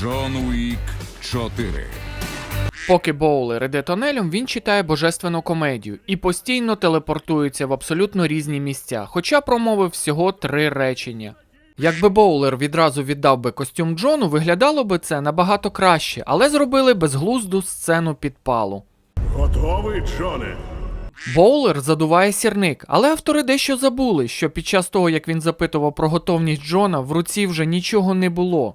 Джон Уік 4. Поки Боулер іде тонелем, він читає божественну комедію і постійно телепортується в абсолютно різні місця, хоча промовив всього три речення. Якби Боулер відразу віддав би костюм Джону, виглядало би це набагато краще, але зробили безглузду сцену підпалу. Готовий, Джоне? Боулер задуває сірник, але автори дещо забули, що під час того, як він запитував про готовність Джона, в руці вже нічого не було.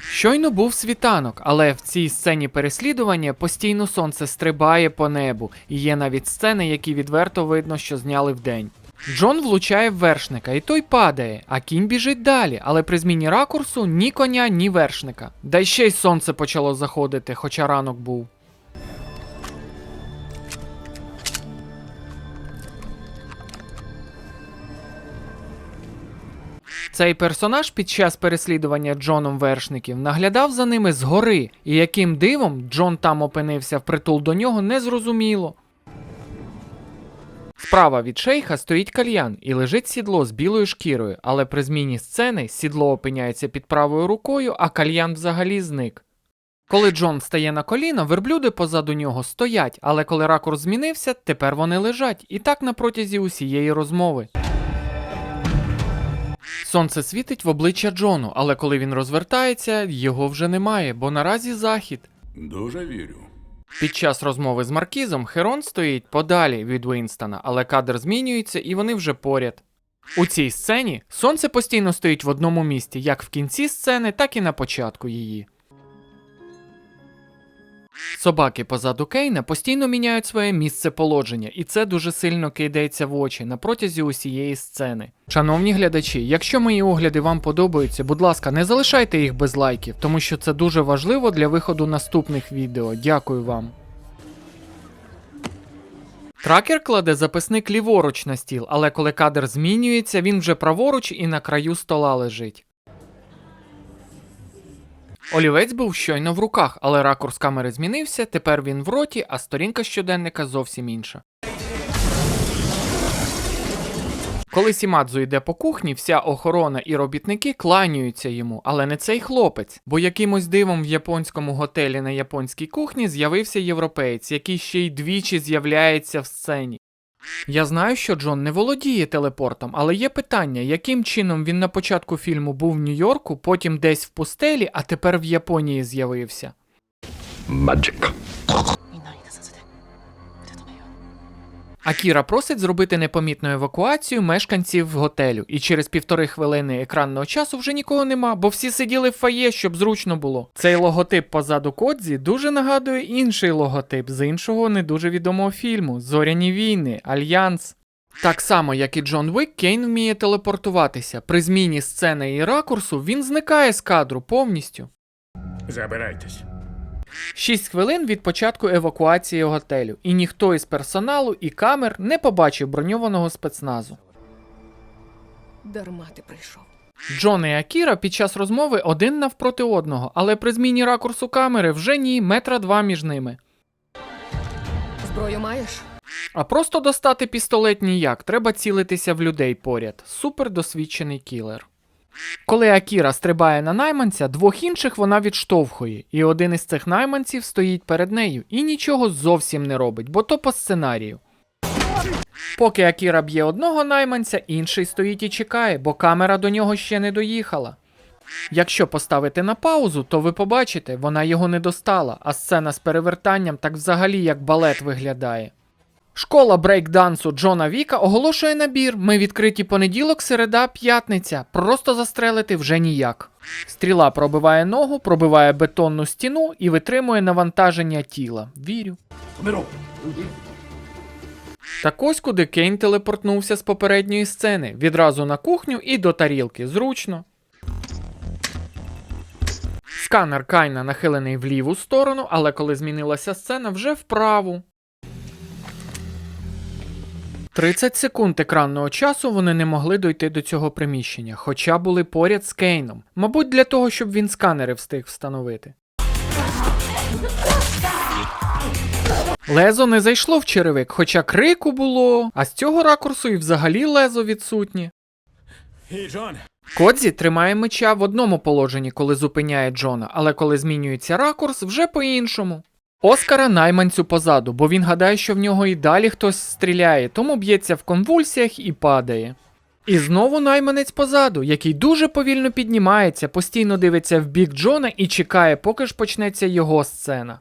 Щойно був світанок, але в цій сцені переслідування постійно сонце стрибає по небу, і є навіть сцени, які відверто видно, що зняли вдень. Джон влучає в вершника, і той падає, а кінь біжить далі, але при зміні ракурсу ні коня, ні вершника. Да й ще й сонце почало заходити, хоча ранок був. Цей персонаж під час переслідування Джоном вершників наглядав за ними згори, і яким дивом Джон там опинився впритул до нього, незрозуміло. Справа від шейха стоїть кальян і лежить сідло з білою шкірою, але при зміні сцени сідло опиняється під правою рукою, а кальян взагалі зник. Коли Джон стає на коліна, верблюди позаду нього стоять, але коли ракурс змінився, тепер вони лежать, і так на протязі усієї розмови. Сонце світить в обличчя Джону, але коли він розвертається, його вже немає, бо наразі захід. Дуже вірю. Під час розмови з Маркізом Херон стоїть подалі від Вінстона, але кадр змінюється і вони вже поряд. У цій сцені сонце постійно стоїть в одному місці, як в кінці сцени, так і на початку її. Собаки позаду Кейна постійно міняють своє місце положення, і це дуже сильно кидається в очі на протязі усієї сцени. Шановні глядачі, якщо мої огляди вам подобаються, будь ласка, не залишайте їх без лайків, тому що це дуже важливо для виходу наступних відео. Дякую вам. Тракер кладе записник ліворуч на стіл, але коли кадр змінюється, він вже праворуч і на краю стола лежить. Олівець був щойно в руках, але ракурс камери змінився, тепер він в роті, а сторінка щоденника зовсім інша. Коли Сімадзу йде по кухні, вся охорона і робітники кланяються йому, але не цей хлопець, бо якимось дивом в японському готелі на японській кухні з'явився європеєць, який ще й двічі з'являється в сцені. Я знаю, що Джон не володіє телепортом, але є питання, яким чином він на початку фільму був в Нью-Йорку, потім десь в пустелі, а тепер в Японії з'явився. Magic. Акіра просить зробити непомітну евакуацію мешканців готелю, і через півтори хвилини екранного часу вже нікого нема, бо всі сиділи в фає, щоб зручно було. Цей логотип позаду Кодзі дуже нагадує інший логотип з іншого не дуже відомого фільму Зоряні війни, Альянс. Так само, як і Джон Вик, Кейн вміє телепортуватися. При зміні сцени і ракурсу він зникає з кадру повністю. Забирайтесь. 6 хвилин від початку евакуації готелю, і ніхто із персоналу і камер не побачив броньованого спецназу. Дарма ти прийшов. Джон і Акіра під час розмови один навпроти одного, але при зміні ракурсу камери вже ні, метра два між ними. Зброю маєш? А просто достати пістолет ніяк, треба цілитися в людей поряд. Супер досвідчений кілер. Коли Акіра стрибає на найманця, двох інших вона відштовхує, і один із цих найманців стоїть перед нею і нічого зовсім не робить, бо то по сценарію. Поки Акіра б'є одного найманця, інший стоїть і чекає, бо камера до нього ще не доїхала. Якщо поставити на паузу, то ви побачите, вона його не достала, а сцена з перевертанням так взагалі як балет виглядає. Школа брейкдансу Джона Віка оголошує набір. Ми відкриті понеділок, середа, п'ятниця. Просто застрелити вже ніяк. Стріла пробиває ногу, пробиває бетонну стіну і витримує навантаження тіла. Вірю. Так ось куди Кейн телепортнувся з попередньої сцени. Відразу на кухню і до тарілки. Зручно. Сканер Кайна нахилений в ліву сторону, але коли змінилася сцена, вже вправу. 30 секунд екранного часу вони не могли дойти до цього приміщення, хоча були поряд з Кейном. Мабуть, для того, щоб він сканери встиг встановити. Лезо не зайшло в черевик, хоча крику було, а з цього ракурсу і взагалі лезо відсутнє. І Кодзі тримає меча в одному положенні, коли зупиняє Джона, але коли змінюється ракурс, вже по-іншому. Оскара найманцю позаду, бо він гадає, що в нього і далі хтось стріляє, тому б'ється в конвульсіях і падає. І знову найманець позаду, який дуже повільно піднімається, постійно дивиться в бік Джона і чекає, поки ж почнеться його сцена.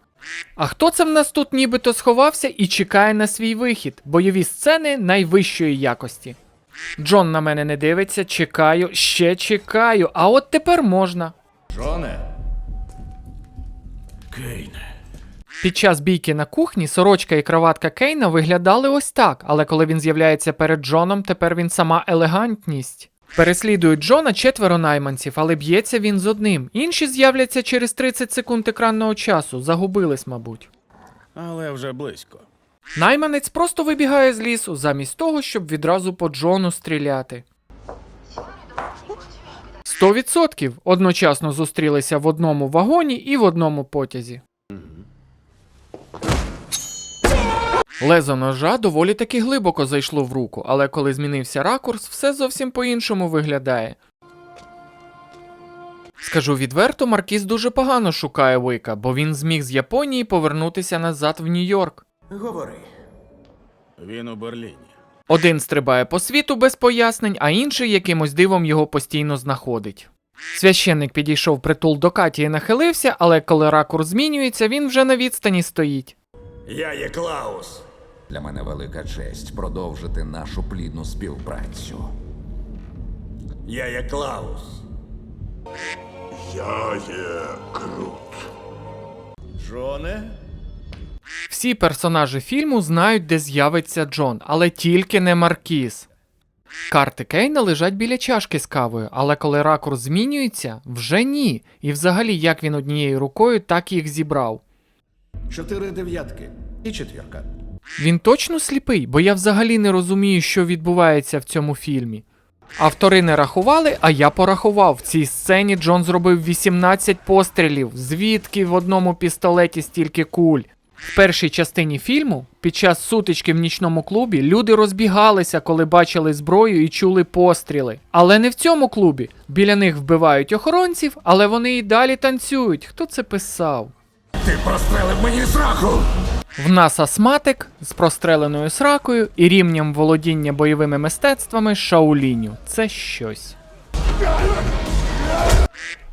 А хто це в нас тут нібито сховався і чекає на свій вихід? Бойові сцени найвищої якості. Джон на мене не дивиться, чекаю, ще чекаю, а от тепер можна. Джоне. Кейне. Під час бійки на кухні сорочка і кроватка Кейна виглядали ось так, але коли він з'являється перед Джоном, тепер він сама елегантність. Переслідують Джона четверо найманців, але б'ється він з одним. Інші з'являться через 30 секунд екранного часу, загубились, мабуть. Але вже близько. Найманець просто вибігає з лісу, замість того, щоб відразу по Джону стріляти. Сто відсотків одночасно зустрілися в одному вагоні і в одному потязі. Лезо ножа доволі таки глибоко зайшло в руку, але коли змінився ракурс, все зовсім по-іншому виглядає. Скажу відверто, Маркіз дуже погано шукає Вика, бо він зміг з Японії повернутися назад в Нью-Йорк. Говори. Він у Берліні. Один стрибає по світу без пояснень, а інший якимось дивом його постійно знаходить. Священник підійшов притул до Каті і нахилився, але коли ракурс змінюється, він вже на відстані стоїть. Я є Клаус. Для мене велика честь продовжити нашу плідну співпрацю. Я є Клаус. Я є Крут. Джоне? Всі персонажі фільму знають, де з'явиться Джон, але тільки не Маркіз. Карти Кейна лежать біля чашки з кавою, але коли ракурс змінюється, вже ні. І взагалі, як він однією рукою так їх зібрав. Чотири дев'ятки і четвірка. Він точно сліпий, бо я взагалі не розумію, що відбувається в цьому фільмі. Автори не рахували, а я порахував. В цій сцені Джон зробив 18 пострілів, звідки в одному пістолеті стільки куль. В першій частині фільму, під час сутички в нічному клубі, люди розбігалися, коли бачили зброю і чули постріли. Але не в цьому клубі. Біля них вбивають охоронців, але вони і далі танцюють. Хто це писав? Ти прострелив мені зраху! В нас астматик з простреленою сракою і рівнем володіння бойовими мистецтвами Шауліню. Це щось.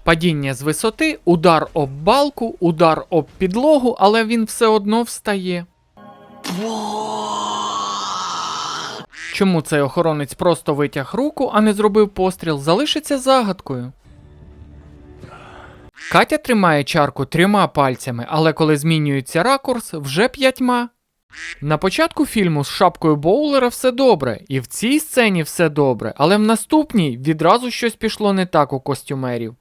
Падіння з висоти, удар об балку, удар об підлогу, але він все одно встає. Чому цей охоронець просто витяг руку, а не зробив постріл, залишиться загадкою. Катя тримає чарку трьома пальцями, але коли змінюється ракурс, вже п'ятьма. На початку фільму з шапкою боулера все добре, і в цій сцені все добре, але в наступній відразу щось пішло не так у костюмерів.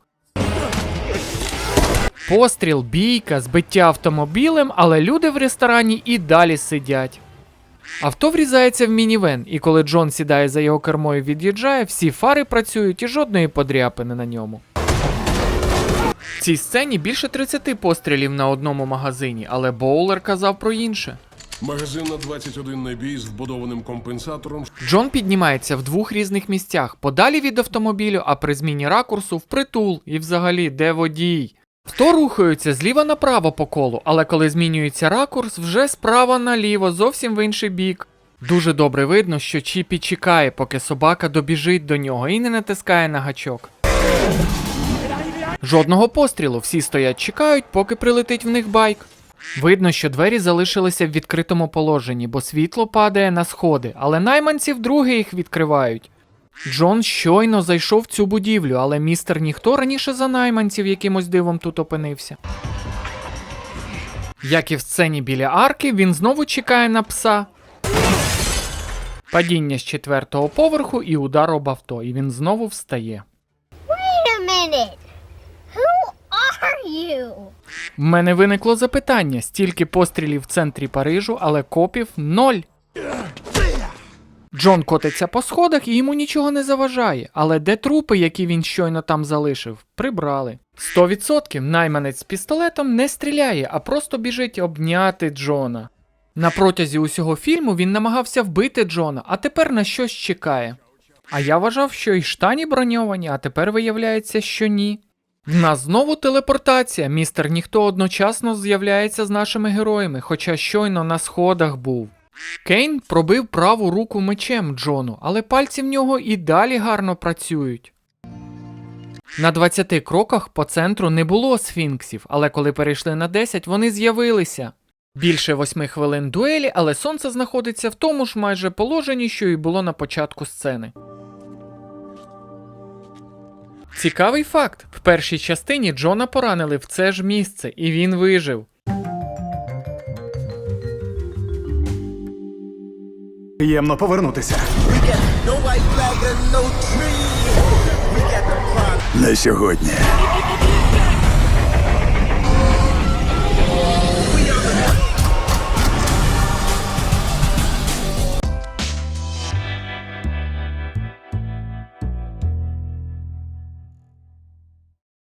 Постріл, бійка, збиття автомобілем, але люди в ресторані і далі сидять. Авто врізається в мінівен, і коли Джон сідає за його кермо і від'їжджає, всі фари працюють і жодної подряпини на ньому. В цій сцені більше 30 пострілів на одному магазині, але Боулер казав про інше. Магазин на 21 набій з вбудованим компенсатором. Джон піднімається в двох різних місцях, подалі від автомобілю, а при зміні ракурсу впритул. І взагалі, де водій? Авто рухаються зліва направо по колу, але коли змінюється ракурс, вже справа наліво, зовсім в інший бік. Дуже добре видно, що Чіпі чекає, поки собака добіжить до нього і не натискає на гачок. Жодного пострілу, всі стоять чекають, поки прилетить в них байк. Видно, що двері залишилися в відкритому положенні, бо світло падає на сходи, але найманці вдруге їх відкривають. Джон щойно зайшов в цю будівлю, але містер ніхто раніше за найманців якимось дивом тут опинився. Як і в сцені біля арки, він знову чекає на пса. Падіння з четвертого поверху і удар об авто, і він знову встає. Wait a minute. В мене виникло запитання: стільки пострілів в центрі Парижу, але копів ноль. Джон котиться по сходах і йому нічого не заважає, але де трупи, які він щойно там залишив, прибрали. 100% найманець з пістолетом не стріляє, а просто біжить обняти Джона. На протязі усього фільму він намагався вбити Джона, а тепер на щось чекає. А я вважав, що і штані броньовані, а тепер виявляється, що ні. В нас знову телепортація. Містер ніхто одночасно з'являється з нашими героями, хоча щойно на сходах був. Кейн пробив праву руку мечем Джону, але пальці в нього і далі гарно працюють. На 20 кроках по центру не було сфінксів, але коли перейшли на 10, вони з'явилися. Більше 8 хвилин дуелі, але сонце знаходиться в тому ж майже положенні, що і було на початку сцени. Цікавий факт: в першій частині Джона поранили в це ж місце, і він вижив. Приємно повернутися. На сьогодні.